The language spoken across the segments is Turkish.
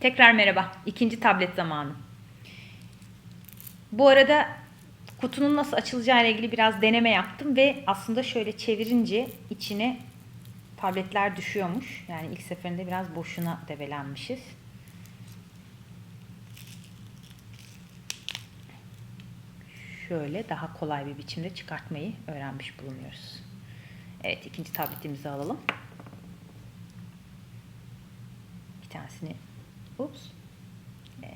Tekrar merhaba. İkinci tablet zamanı. Bu arada kutunun nasıl açılacağı ile ilgili biraz deneme yaptım ve aslında şöyle çevirince içine tabletler düşüyormuş. Yani ilk seferinde biraz boşuna debelenmişiz. Şöyle daha kolay bir biçimde çıkartmayı öğrenmiş bulunuyoruz. Evet ikinci tabletimizi alalım. Bir tanesini ups ee,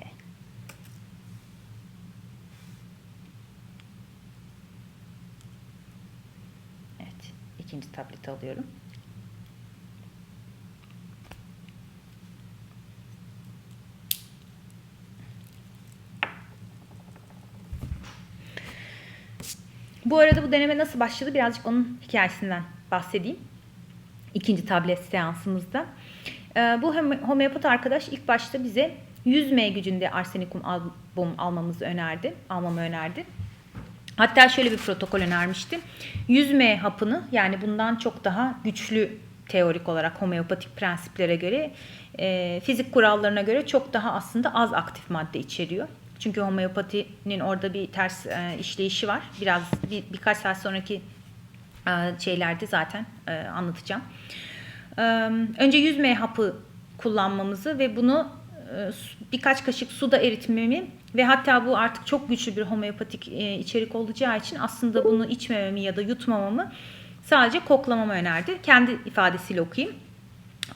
Evet ikinci tableti alıyorum. Bu arada bu deneme nasıl başladı birazcık onun hikayesinden bahsedeyim. İkinci tablet seansımızda. Ee, bu homeopat arkadaş ilk başta bize 100 M gücünde arsenikum album almamızı önerdi. Almamı önerdi. Hatta şöyle bir protokol önermişti. 100 M hapını yani bundan çok daha güçlü teorik olarak homeopatik prensiplere göre e, fizik kurallarına göre çok daha aslında az aktif madde içeriyor. Çünkü homeopatinin orada bir ters e, işleyişi var. Biraz bir, birkaç saat sonraki e, şeylerde zaten e, anlatacağım. E, önce 100 M hapı kullanmamızı ve bunu e, birkaç kaşık suda eritmemi ve hatta bu artık çok güçlü bir homeopatik e, içerik olacağı için aslında bunu içmememi ya da yutmamamı sadece koklamamı önerdi. Kendi ifadesiyle okuyayım.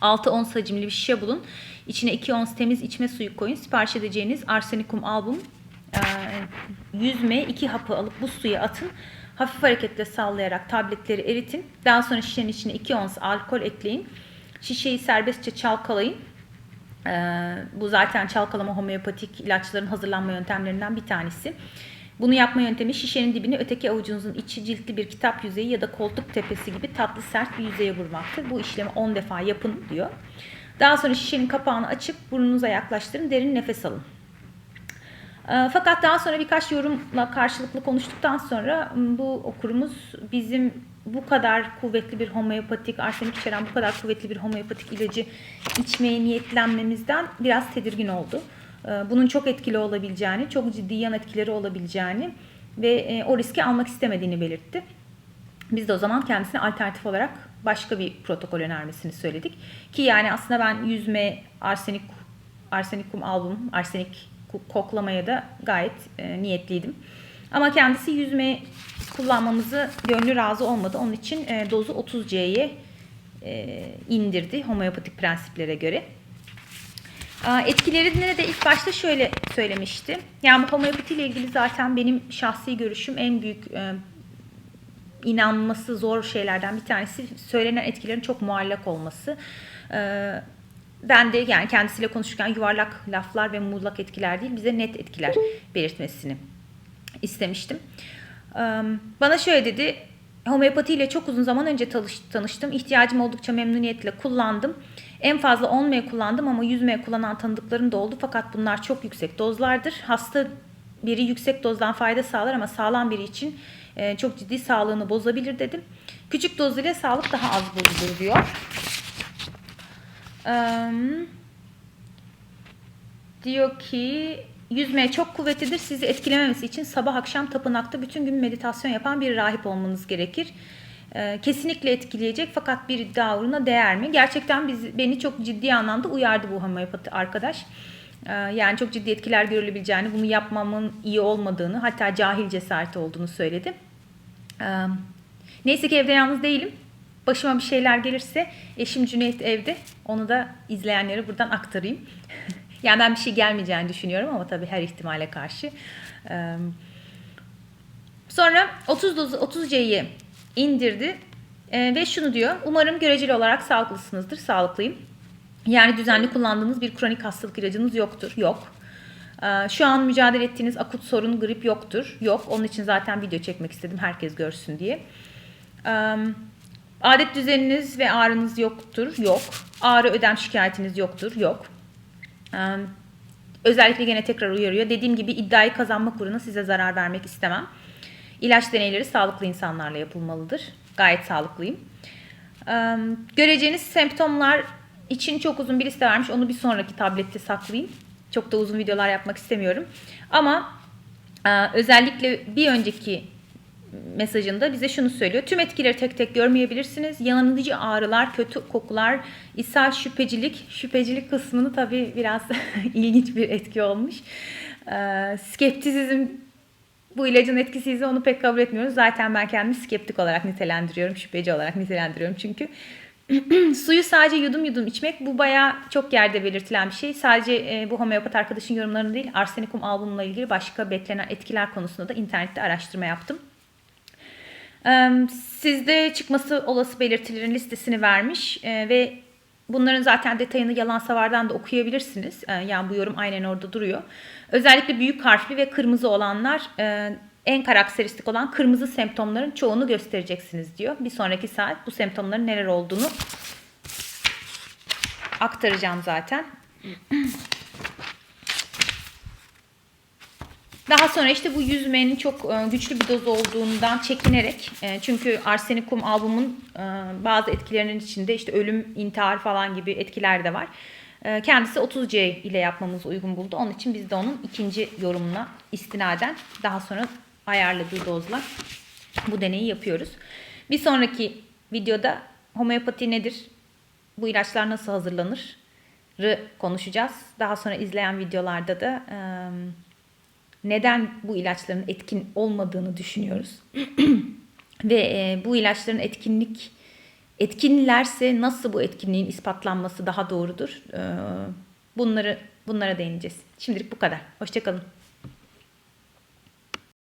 6 ons hacimli bir şişe bulun. İçine 2 ons temiz içme suyu koyun. Sipariş edeceğiniz arsenikum album 100 m 2 hapı alıp bu suya atın. Hafif hareketle sallayarak tabletleri eritin. Daha sonra şişenin içine 2 ons alkol ekleyin. Şişeyi serbestçe çalkalayın. Bu zaten çalkalama homeopatik ilaçların hazırlanma yöntemlerinden bir tanesi. Bunu yapma yöntemi şişenin dibini öteki avucunuzun içi ciltli bir kitap yüzeyi ya da koltuk tepesi gibi tatlı sert bir yüzeye vurmaktır. Bu işlemi 10 defa yapın diyor. Daha sonra şişenin kapağını açıp burnunuza yaklaştırın, derin nefes alın. Fakat daha sonra birkaç yorumla karşılıklı konuştuktan sonra bu okurumuz bizim bu kadar kuvvetli bir homeopatik, arsenik içeren bu kadar kuvvetli bir homeopatik ilacı içmeye niyetlenmemizden biraz tedirgin oldu. Bunun çok etkili olabileceğini, çok ciddi yan etkileri olabileceğini ve o riski almak istemediğini belirtti. Biz de o zaman kendisine alternatif olarak başka bir protokol önermesini söyledik. Ki yani aslında ben yüzme arsenik arsenikum album, arsenik koklamaya da gayet e, niyetliydim. Ama kendisi yüzme kullanmamızı gönlü razı olmadı. Onun için e, dozu 30C'ye e, indirdi homeopatik prensiplere göre. Etkilerini de ilk başta şöyle söylemişti. Yani homeopati ile ilgili zaten benim şahsi görüşüm en büyük e, inanması zor şeylerden bir tanesi söylenen etkilerin çok muallak olması. E, ben de yani kendisiyle konuşurken yuvarlak laflar ve muğlak etkiler değil bize net etkiler belirtmesini istemiştim. Bana şöyle dedi. Homeopati ile çok uzun zaman önce tanıştım. İhtiyacım oldukça memnuniyetle kullandım. En fazla 10 M kullandım ama 100 M kullanan tanıdıklarım da oldu. Fakat bunlar çok yüksek dozlardır. Hasta biri yüksek dozdan fayda sağlar ama sağlam biri için çok ciddi sağlığını bozabilir dedim. Küçük doz ile sağlık daha az bozulur diyor. Ee, diyor ki yüzme çok kuvvetlidir. Sizi etkilememesi için sabah akşam tapınakta bütün gün meditasyon yapan bir rahip olmanız gerekir. Ee, kesinlikle etkileyecek fakat bir iddia uğruna değer mi? Gerçekten biz, beni çok ciddi anlamda uyardı bu homeopati arkadaş. Ee, yani çok ciddi etkiler görülebileceğini, bunu yapmamın iyi olmadığını, hatta cahil cesareti olduğunu söyledi. Ee, neyse ki evde yalnız değilim. Başıma bir şeyler gelirse eşim Cüneyt evde. Onu da izleyenlere buradan aktarayım. yani ben bir şey gelmeyeceğini düşünüyorum ama tabii her ihtimale karşı. Sonra 30 dozu 30 C'yi indirdi ve şunu diyor. Umarım göreceli olarak sağlıklısınızdır. Sağlıklıyım. Yani düzenli kullandığınız bir kronik hastalık ilacınız yoktur. Yok. Şu an mücadele ettiğiniz akut sorun grip yoktur. Yok. Onun için zaten video çekmek istedim. Herkes görsün diye. Adet düzeniniz ve ağrınız yoktur. Yok. Ağrı ödem şikayetiniz yoktur. Yok. E, özellikle gene tekrar uyarıyor. Dediğim gibi iddiayı kazanmak uğruna size zarar vermek istemem. İlaç deneyleri sağlıklı insanlarla yapılmalıdır. Gayet sağlıklıyım. Göreceğiniz semptomlar için çok uzun bir liste vermiş. Onu bir sonraki tablette saklayayım. Çok da uzun videolar yapmak istemiyorum. Ama özellikle bir önceki mesajında bize şunu söylüyor. Tüm etkileri tek tek görmeyebilirsiniz. Yanıcı ağrılar, kötü kokular, ishal, şüphecilik. Şüphecilik kısmını tabii biraz ilginç bir etki olmuş. Ee, skeptisizm bu ilacın etkisiyse onu pek kabul etmiyoruz. Zaten ben kendimi skeptik olarak nitelendiriyorum. Şüpheci olarak nitelendiriyorum çünkü. Suyu sadece yudum yudum içmek bu bayağı çok yerde belirtilen bir şey. Sadece e, bu homeopat arkadaşın yorumlarını değil arsenikum albumla ilgili başka beklenen etkiler konusunda da internette araştırma yaptım. Sizde çıkması olası belirtilerin listesini vermiş e, ve bunların zaten detayını Yalan Savar'dan da okuyabilirsiniz. E, Yani bu yorum aynen orada duruyor. Özellikle büyük harfli ve kırmızı olanlar e, en karakteristik olan kırmızı semptomların çoğunu göstereceksiniz diyor. Bir sonraki saat bu semptomların neler olduğunu aktaracağım zaten. Daha sonra işte bu yüzmenin çok e, güçlü bir doz olduğundan çekinerek e, çünkü Arsenikum albumun e, bazı etkilerinin içinde işte ölüm, intihar falan gibi etkiler de var. Kendisi 30C ile yapmamızı uygun buldu. Onun için biz de onun ikinci yorumuna istinaden daha sonra ayarladığı dozla bu deneyi yapıyoruz. Bir sonraki videoda homeopati nedir? Bu ilaçlar nasıl hazırlanır? konuşacağız. Daha sonra izleyen videolarda da neden bu ilaçların etkin olmadığını düşünüyoruz. Ve e, bu ilaçların etkinlik etkinlerse nasıl bu etkinliğin ispatlanması daha doğrudur? E, bunları bunlara değineceğiz. Şimdilik bu kadar. Hoşçakalın.